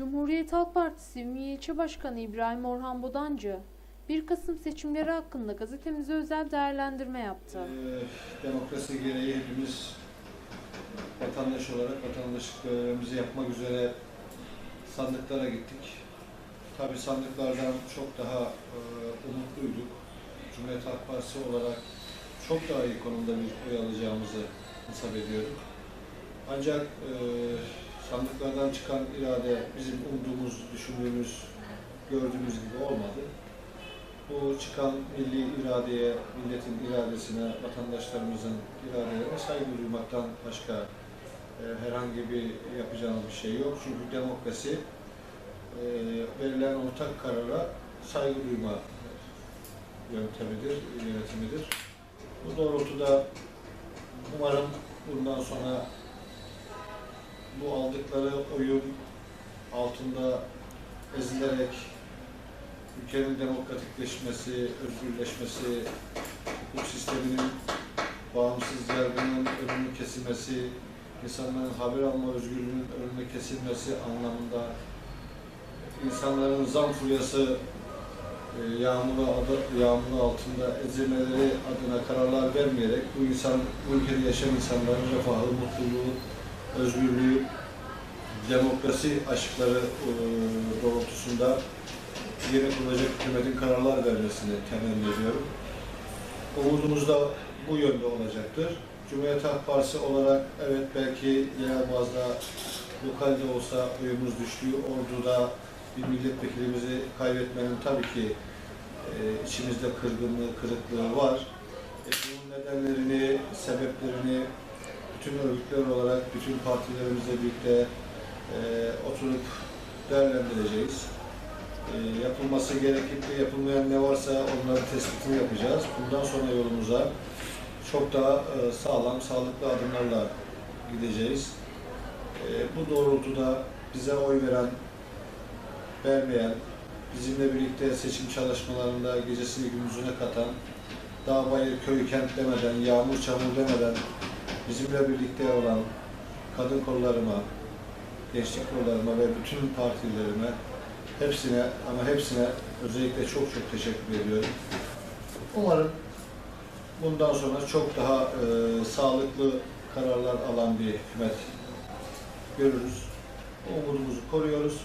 Cumhuriyet Halk Partisi İlçe Başkanı İbrahim Orhan Bodancı, 1 Kasım seçimleri hakkında gazetemize özel değerlendirme yaptı. Ee, demokrasi gereği hepimiz vatandaş olarak vatandaşlık görevimizi yapmak üzere sandıklara gittik. Tabi sandıklardan çok daha e, umutluyduk. Cumhuriyet Halk Partisi olarak çok daha iyi konumda bir oy alacağımızı hesap ediyorduk. Ancak e, sandıklardan çıkan irade bizim umduğumuz, düşündüğümüz, gördüğümüz gibi olmadı. Bu çıkan milli iradeye, milletin iradesine, vatandaşlarımızın iradelerine saygı duymaktan başka e, herhangi bir yapacağımız bir şey yok. Çünkü demokrasi e, verilen ortak karara saygı duyma yöntemidir, yönetimidir. Bu doğrultuda umarım bundan sonra bu aldıkları oyun altında ezilerek ülkenin demokratikleşmesi, özgürleşmesi, hukuk sisteminin bağımsız yargının önünü kesilmesi, insanların haber alma özgürlüğünün önünü kesilmesi anlamında insanların zam furyası e, yağmuru, yağmuru altında ezilmeleri adına kararlar vermeyerek bu insan, bu ülkede yaşayan insanların refahı, mutluluğu, özgürlüğü, demokrasi aşkları e, doğrultusunda yeni kurulacak hükümetin kararlar vermesini temenni ediyorum. Umudumuz da bu yönde olacaktır. Cumhuriyet Halk Partisi olarak evet belki yerel bazda lokalde olsa oyumuz düştü. Ordu'da bir milletvekilimizi kaybetmenin tabii ki e, içimizde kırgınlığı, kırıklığı var. E, bunun nedenlerini, sebeplerini bütün örgütler olarak, bütün partilerimizle birlikte e, oturup değerlendireceğiz. E, yapılması gerekip de yapılmayan ne varsa onların tespitini yapacağız. Bundan sonra yolumuza çok daha e, sağlam, sağlıklı adımlarla gideceğiz. E, bu doğrultuda bize oy veren, vermeyen, bizimle birlikte seçim çalışmalarında gecesini gündüzüne katan, dağ bayır köy kent demeden, yağmur çamur demeden bizimle birlikte olan kadın kollarıma, gençlik kollarıma ve bütün partilerime hepsine ama hepsine özellikle çok çok teşekkür ediyorum. Umarım bundan sonra çok daha e, sağlıklı kararlar alan bir hükümet görürüz. Umudumuzu koruyoruz.